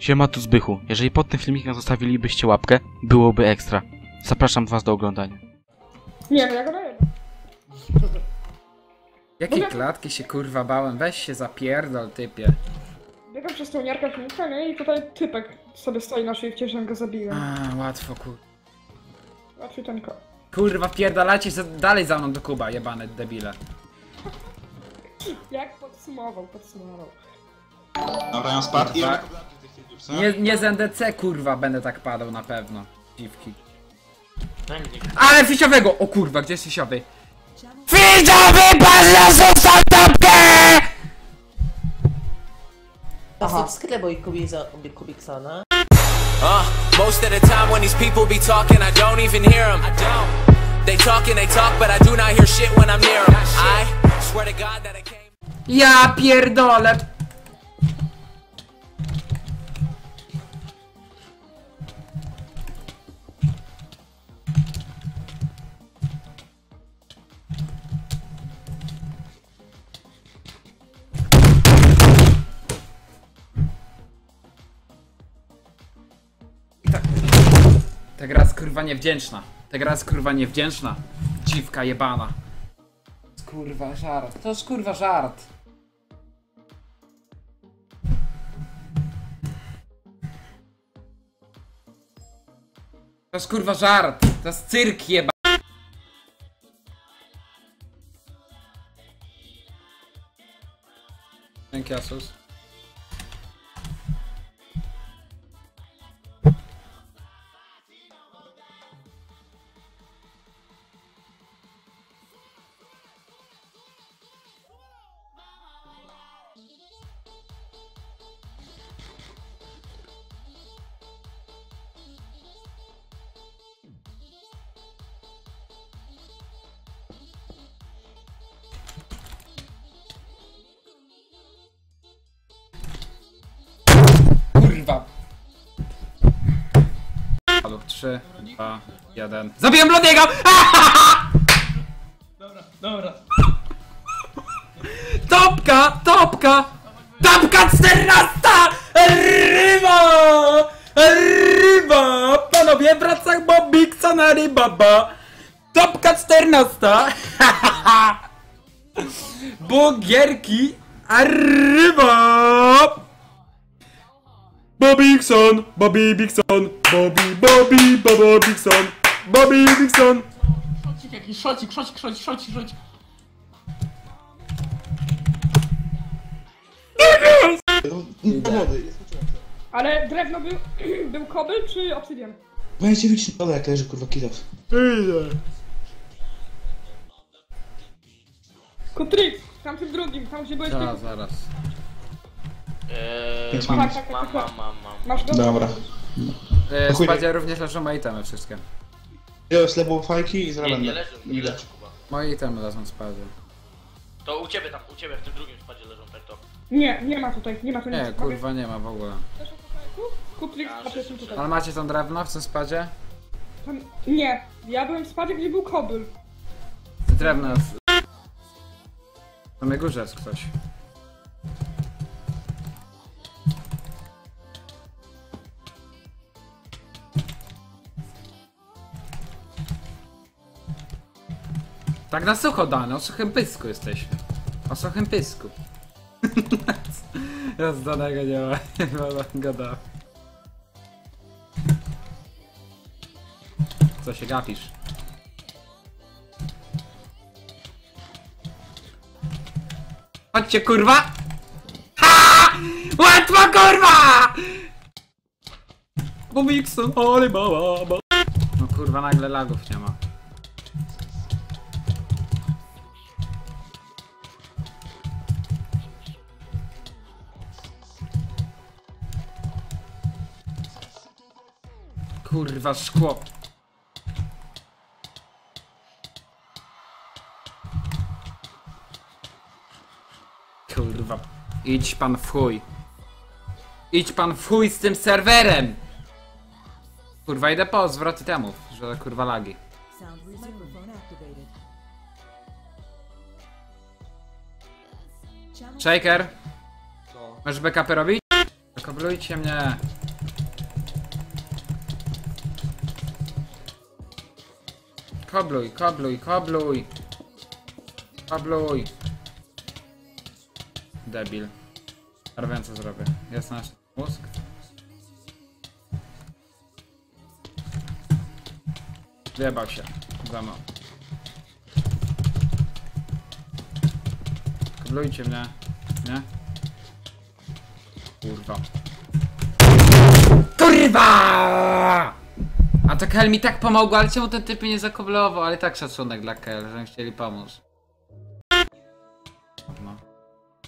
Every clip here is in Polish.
Siema tu Zbychu. Jeżeli pod tym filmikiem zostawilibyście łapkę, byłoby ekstra. Zapraszam was do oglądania. Nie, no ja go daję. Jakie klatki się kurwa bałem? Weź się zapierdol, typie. Biegam przez tą niarkę filmika, nie? I tutaj typek sobie stoi na szyi, wciąż go zabiłem. A, łatwo kur... Łatwiej tenko. Kurwa, wpierdalacie za, dalej za mną do Kuba, jebane debile. Jak podsumował, podsumował. Dobra, ja spadł i ja na co? Nie, nie z NDC kurwa będę tak padał na pewno. Dziwki. Ale fisiowego! O kurwa, gdzie jest fisiowy? Fisiowy, pan zostaw tapkę! Subskrybuj Kubiksona. Uh, most of the time when these people be talking, I don't even hear them. I don't. They talk and they talk, but I do not hear shit when I'm near them. I swear to God that I came. Ja pierdolę! Ta gra kurwa niewdzięczna. Ta gra jest kurwa niewdzięczna. Dziwka jebana. Kurwa żart. To jest kurwa żart. To jest kurwa żart. To jest cyrk jeba. Dzięki Asus. 3, 2, 1. Zabiłem Bladiego! Dobra, dobra. Topka! Topka! Topka 14! Ryba! Ryba! Panowie, wraca Bobiksa na rybaba! Topka 14! Bogierki! Ryba! Bobby Bixon, Bobby Bixon, Bobby, Bobby, Bobby Bixon, Bobby Bixon. Szocik jakiś, szocik, szocik, szocik, szocik, szocik. Ale drewno był, był kobyl czy obsydian? Będziecie widzieć na dole jak leży kurwa kilof. Kutrix, tam tym drugim, tam gdzie byłeś Zaraz, ty. Zaraz. Pięć Tak, minut. tak, tak, tak. Masz do... Dobra. E, chuj. Spadzie również leżą moje itemy wszystkie. Ja slebą fajki i zaraz Nie, nie będę. leżą, nie leżą Kuba. Moje itemy leżą w spadzie. To u ciebie tam, u ciebie w tym drugim spadzie leżą tak to. Nie, nie ma tutaj, nie ma tu nic. Nie, kurwa nie ma w ogóle. Kutrix, a jestem tutaj. Ale macie tam drewno w tym spadzie? Tam, nie, ja byłem w spadzie, gdzie był kobyl. Drewno jest... Na mojej górze jest ktoś. Tak na sucho dane, o suchym pysku jesteśmy. O suchym pysku. Ja z danego nie ma, nie ma gada. Co się gapisz? Chodźcie kurwa! Ha! Łatwo kurwa! Bo Mixon, ale ba. No kurwa nagle lagów nie ma. Kurwa szkło. Kurwa. Idź pan w chuj. Idź pan w chuj z tym serwerem! Kurwa, idę po zwroty temów, że kurwa lagi. Shaker! Masz backupy robić? Koblujcie mnie. Kobluj, kobluj, kobluj. Kobluj. Debil. Ale co zrobię. Jest nasz mózg. Wjebał się. Za mną. Koblujcie mnie. Nie? Kurwa. Kurwa! A to Kel mi tak pomogła, ale czemu ten typ nie zakoblował? Ale tak szacunek dla Kel, że chcieli pomóc. No.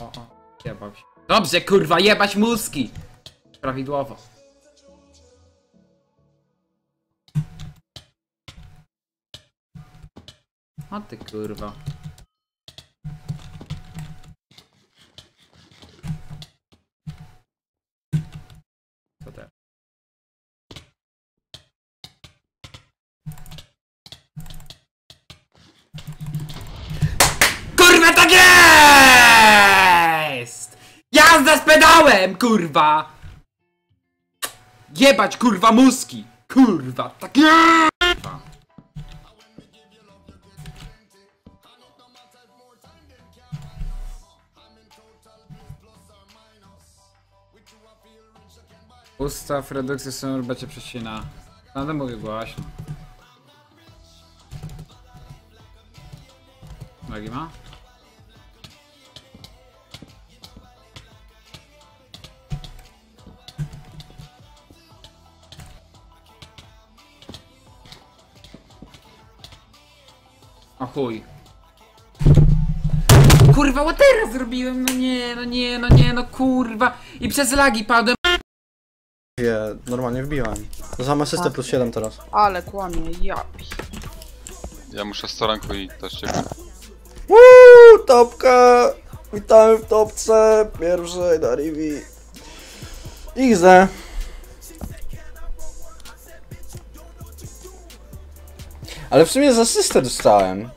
O, o, jebał się. Dobrze, kurwa, jebać mózgi! Prawidłowo. O ty kurwa. Co teraz? Kurwa tak jest! Jazda z pedałem, kurwa! Jebać kurwa mózgi! Kurwa, tak! Kurwa. Ustaw redukcję są będzie przecina. Będę mówił głośno. Nogi ma? O chuj. Kurwa, what teraz zrobiłem? No nie, no nie, no nie, no kurwa. I przez lagi padłem. Je, normalnie wbiłem. Za asystę plus 7 teraz. Ale kłamie, ja. Ja muszę z toranku i też ciebie. Uuu, topka! Witamy w topce pierwszej na Rivi. XD. Ale w sumie z asystę dostałem.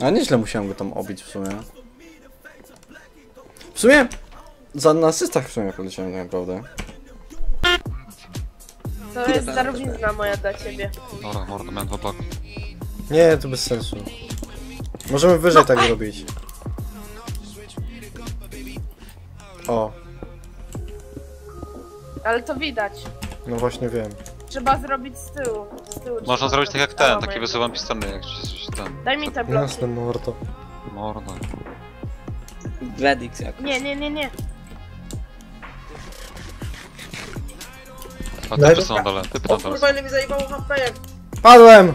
A nieźle musiałem go tam obić w sumie. W sumie za na asystach w sumie poleciałem tak naprawdę. To jest darowizna moja dla ciebie. Dobra, mordo, miałem dwa bloki. Nie, to bez sensu. Możemy wyżej tak zrobić. O, Ale to widać. no właśnie wiem. Trzeba zrobić z tyłu. Z tyłu Można zrobić tak jak ten, taki wysuwam pistony, jak coś ten. Daj mi te bloki. Jasne mordo. Mordo. Gladix jak. Nie, nie, nie, nie. A typy są na dole, typy na dole. ile mi zajebało HP jak Padłem!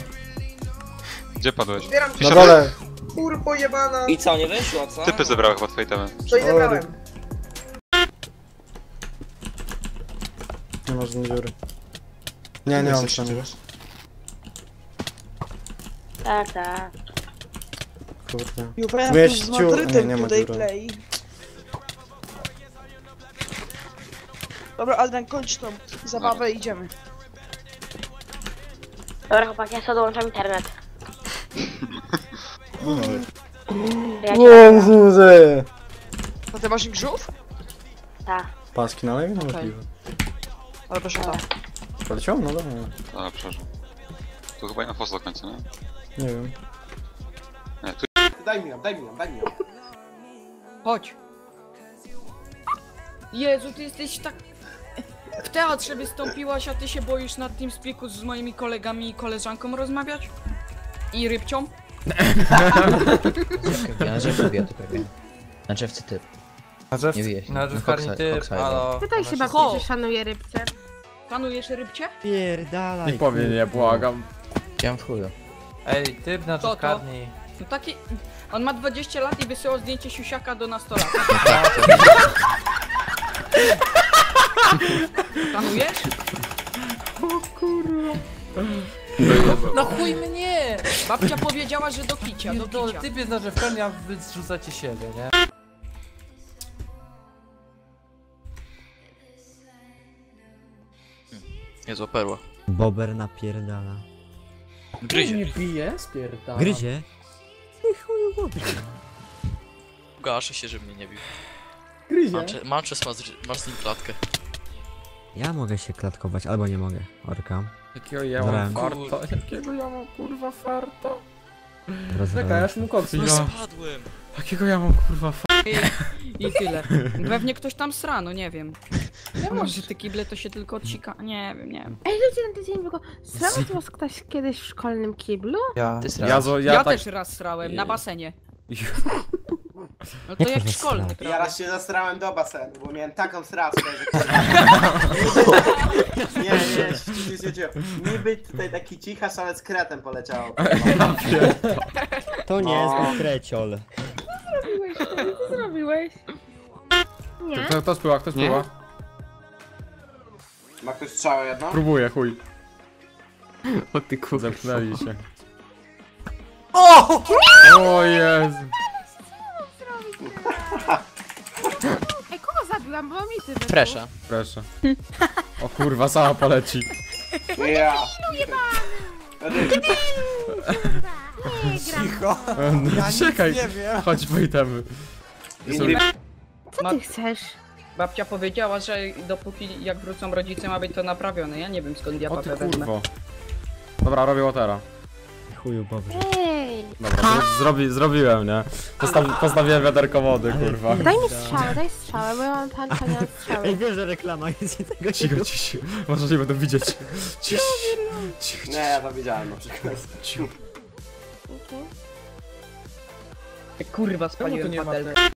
Gdzie padłeś? zbieram Na dole! kurpo jebana. I co, nie wyszło, co? Typy zebrały chyba twoje temy. Co i zebrałem? Nie ma żadnej dziury. Nie, nie mam przynajmniej. Tak, tak. Kurde. Juventus z ciu- Madrytem nie, nie ma today dziury. play. Dobra, Adrian, kończ tą zabawę i idziemy. Dobra chłopaki, ja sobie dołączam internet. Jezuzy! A ty masz grzów? Tak. Paski na lewie? No możliwe. Ale proszę tam. Poleciał? No dobra. A, przepraszam. Tu chyba nie ma fosa do końca, nie? Nie wiem. Daj mi ją, daj mi ją, daj mi ją. Chodź. Jezu, ty jesteś tak... W teatrze wystąpiłaś, a ty się boisz na tym spiku z moimi kolegami i koleżanką rozmawiać? I rybcią? Ja że kobiety pewnie. Na drzewce typ. Na drzew... Nie wiesz. Na drzewkarni typ, ale... Pytaj się babci, Ho. czy szanuje rybce. Szanujesz rybcie? Pierdalaj. Nie powiem, nie błagam. Chciałem w chuju. Ej, typ na to? drzewkarni. No taki... On ma 20 lat i wysyłał zdjęcie siusiaka do nastolatka. Szanujesz? No chuj mnie! Babcia powiedziała, że do kicia, do To kicia. typ jest na drzewkarni, a wy zrzucacie siebie, nie? Niezła perła. Bober napierdala. Gryzie. Nie bije, spierdala. Gryzie? Gaszę się, żeby mnie nie bił. Gryzie? Manches ma z, masz z nim klatkę. Ja mogę się klatkować, albo nie mogę. Orka. Jakiego ja mam farta? Jakiego ja mam kurwa farta? Rozwalę. Czekaj, aż mu koksy No ja. spadłem. Jakiego ja mam kurwa I tyle. Pewnie ktoś tam sra, no nie wiem. A może te kible to się tylko odcika? Nie wiem, nie wiem. Ej, ludzie na tydzień było. Srał was ktoś kiedyś w szkolnym kiblu? Ja, Ty ja, srałeś. Ja, ja, tak... też raz srałem, na basenie. No to Jak szkolny, prawda? Ja raz się zastrałem do basenu, bo miałem taką sraczkę, że... nie, nie, nie, nie, nie, Niby tutaj taki cichasz, ale z kretem poleciało. To nie jest kreciol. To, co zrobiłeś? Nie? Kto, kto spływa, kto spływa? Ma ktoś strzałę jedno? Próbuję, chuj. O ty kurwa. Zepchnęli się. O! O Jezu. Ej, kogo zabiłam? Bo mi ty wyszło. Presza. Proszę. O kurwa, sama poleci. Ja. Nie gram. No, czekaj, chodź po itemy. Inny... Co ty chcesz? Babcia powiedziała, że dopóki jak wrócą rodzice ma być to naprawione. Ja nie wiem skąd ja O ty papę wezmę. kurwo. Dobra, robię watera. Chuju dobrze. Ej! Dobra, zro zrobi, zrobiłem, nie? Postawi postawiłem wiaderko wody, kurwa. Daj mi strzałę, daj strzałę, bo ja mam nie mam strzały. Ej, wiesz, że reklama jest i tego Cicho, nie cicho. Może nie będą widzieć. Cicho, cicho, Nie, ja to widziałem na przykład. Okej. Kurwa, spaliłem nie ma patelnię.